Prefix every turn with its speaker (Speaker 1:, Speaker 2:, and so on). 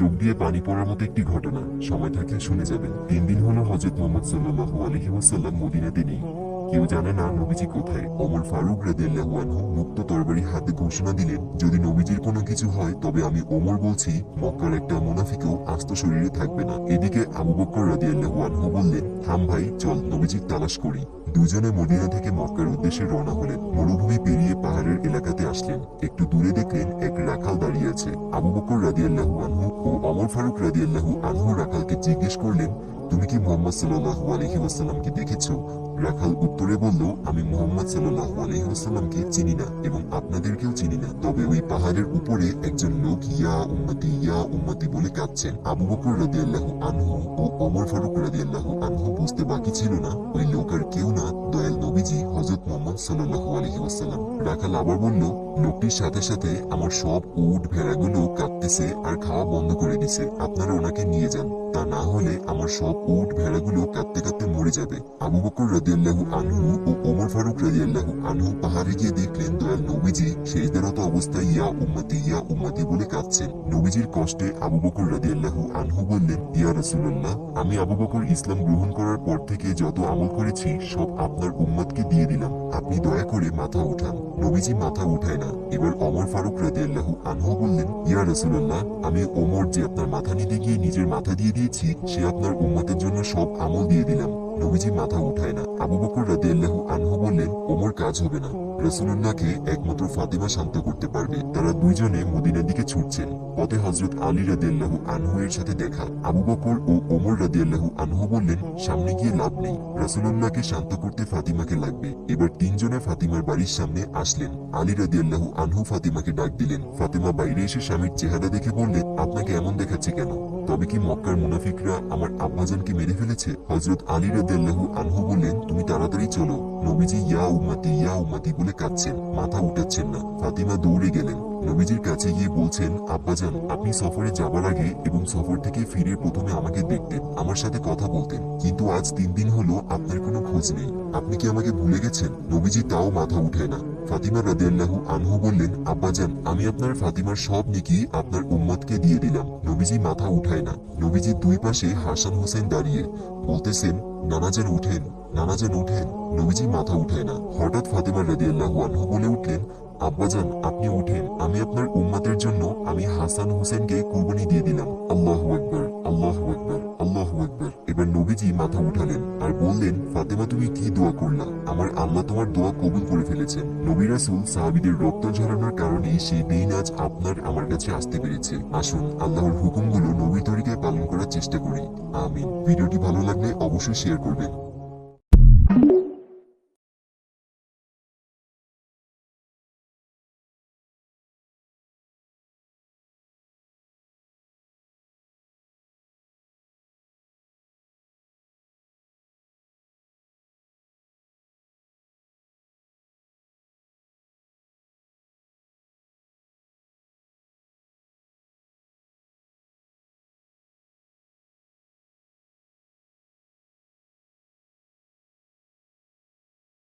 Speaker 1: চোখ দিয়ে পানি পড়ার মতো একটি ঘটনা। সময় থাকলে শুনে যাবেন। তিন দিন হলো হজরত মোহাম্মদ সাল্লাহ আলাইহি ওয়াসাল্লাম মদিনাতে নেই। কেউ জানে না নবীজি কোথায়। অমর ফারুক রাদিয়াল্লাহু আনহু মুক্ত তরবারি হাতে ঘোষণা দিলেন, যদি নবীজির কোনো কিছু হয়, তবে আমি ওমর বলছি, মক্কার একটা মুনাফিকও আস্ত শরীরে থাকবে না। এদিকে আবু বকর রাদিয়াল্লাহু আনহু বললেন, থাম ভাই, চল নবীজির তালাশ করি। দুজনে মদিনা থেকে মক্কার উদ্দেশ্যে রওনা হলেন। মরুভূমি পেরিয়ে পাহাড়ের এলাকাতে আসলেন। একটু দূরে দেখলেন এক রাখাল দাঁড়িয়ে আছে। আবু বকর রাদিয়াল্লাহু আনহু ও অমর ফারুক রাদিয়াল্লাহু আনহু রাখালকে জিজ্ঞেস করলেন তুমি কি মোহাম্মদ সাল্লাহ আলহি ওয়াসাল্লামকে দেখেছ? রাখাল উত্তরে বলল, আমি মোহাম্মদ সাল্লাহ আলহি ওয়াসাল্লামকে চিনি না এবং আপনাদেরকেও চিনি না। তবে ওই পাহাড়ের উপরে একজন লোক ইয়া উম্মতি ইয়া উম্মতি বলে কাঁদছেন। আবু বকর আল্লাহ আনহু ও অমর ফারুক রাদিয়াল্লাহু আনহু বুঝতে বাকি ছিল না। ওই লোক আর কেউ না দয়াল নবীজি হযরত মোহাম্মদ সাল্লাল্লাহু আলাইহি ওয়াসাল্লাম। রাখাল আবার বলল, লোকটির সাথে সাথে আমার সব উট, ভেড়াগুলো কাঁদতেছে আর খাওয়া বন্ধ করে দিছে। আপনারা ওনাকে নিয়ে যান। তা না হলে আমার সব উট, ভেড়াগুলো কাঁদতে কাঁদতে মরে যাবে। আবু বকর রাদিয়াল্লাহু আনহু ও ওমর ফারুক রাদিয়াল্লাহু আনহু পাহাড়ে গিয়ে দেখলেন, দয়াল নবীজি শেষদারত অবস্থায় ইয়া উম্মতি ইয়া উম্মতি বলে কাঁদছেন। নবীজির কষ্টে আবু বকর রাদিয়াল্লাহু আনহু বললেন, ইয়া রাসূলুল্লাহ, আমি আবু বকর ইসলাম গ্রহণ করার পর থেকে যত আমল করেছি সব আপনার উম্মতকে দিয়ে দিলাম। আপনি দয়া করে মাথা উঠান। নবীজি মাথা উঠায় না। এবার অমর ফারুক রাদিয়াল্লাহু আনহু বললেন, ইয়া রাসূলুল্লাহ, আমি ওমর যে আপনার মাথা নিতে গিয়ে নিজের মাথা দিয়ে দিয়েছি, সে আপনার উম্মতের জন্য সব আমল দিয়ে দিলাম। নবীজি মাথা উঠায় না। আবু বকর রাদিয়াল্লাহু আনহু বললেন, ওমর কাজ হবে না। রাসূলুল্লাহকে একমাত্র ফাতিমা শান্ত করতে পারবে। তারা দুইজনে মদিনার দিকে ছুটছেন। পথে হজরত আলী রাদিয়াল্লাহু আনহু এর সাথে দেখা। আবু বকর ও ওমর রাদিয়াল্লাহু আনহু বললেন, সামনে গিয়ে লাভ নেই। রাসুলুল্লাহকে শান্ত করতে ফাতিমাকে লাগবে। এবার তিনজনে ফাতিমার বাড়ির সামনে আসলেন। আলী রাদিয়াল্লাহু আনহু ফাতিমাকে ডাক দিলেন। ফাতিমা বাইরে এসে স্বামীর চেহারা দেখে বললেন আপনাকে এমন দেখাচ্ছে কেন? তবে কি মক্কার মুনাফিকরা আমার আব্বাজানকে মেরে ফেলেছে? হযরত আলী রাদিয়াল্লাহু আনহু বললেন, তুমি তাড়াতাড়ি চলো। নবীজি ইয়া উম্মতি ইয়া উম্মতি বলে কাঁদছেন, মাথা উঠাচ্ছেন না। ফাতিমা দৌড়ে গেলেন। নবীজির কাছে গিয়ে বলছেন, আব্বাজান, আপনি সফরে যাবার আগে এবং সফর থেকে ফিরে প্রথমে আমাকে দেখতেন, আমার সাথে কথা বলতেন। কিন্তু আজ তিন দিন হলো আপনার কোনো খোঁজ নেই। আপনি কি আমাকে ভুলে গেছেন? নবীজি তাও মাথা উঠে না। ফাতিমা রাদিয়াল্লাহু আনহু বললেন আব্বাজান আমি আপনার ফাতিমার সব নিকি আপনার উম্মতকে দিয়ে দিলাম। নবীজি মাথা উঠায় না। নবীজির দুই পাশে হাসান হোসেন দাঁড়িয়ে বলতেছেন নানাজান উঠেন নানাজান উঠেন। নবীজি মাথা উঠায় না। হঠাৎ ফাতিমা রাদিয়াল্লাহু আনহু বলে উঠলেন আব্বাজান আপনি উঠেন। আমি আপনার উম্মতের জন্য আমি হাসান হোসেনকে কুরবানি দিয়ে দিলাম। আল্লাহু আকবার আল্লাহু আকবার আল্লাহু আকবার। এবার নবীজি মাথা উঠালেন আর বললেন, ফাতেমা, তুমি কি দোয়া করলা? আমার আল্লাহ তোমার দোয়া কবুল করে ফেলেছেন। নবী রাসুল সাহাবিদের রক্ত ঝরানোর কারণে সেই দিন আজ আপনার আমার কাছে আসতে পেরেছে। আসুন, আল্লাহর হুকুমগুলো নবী তরিকায় পালন করার চেষ্টা করি। আমি ভিডিওটি ভালো লাগলে অবশ্যই শেয়ার করবেন।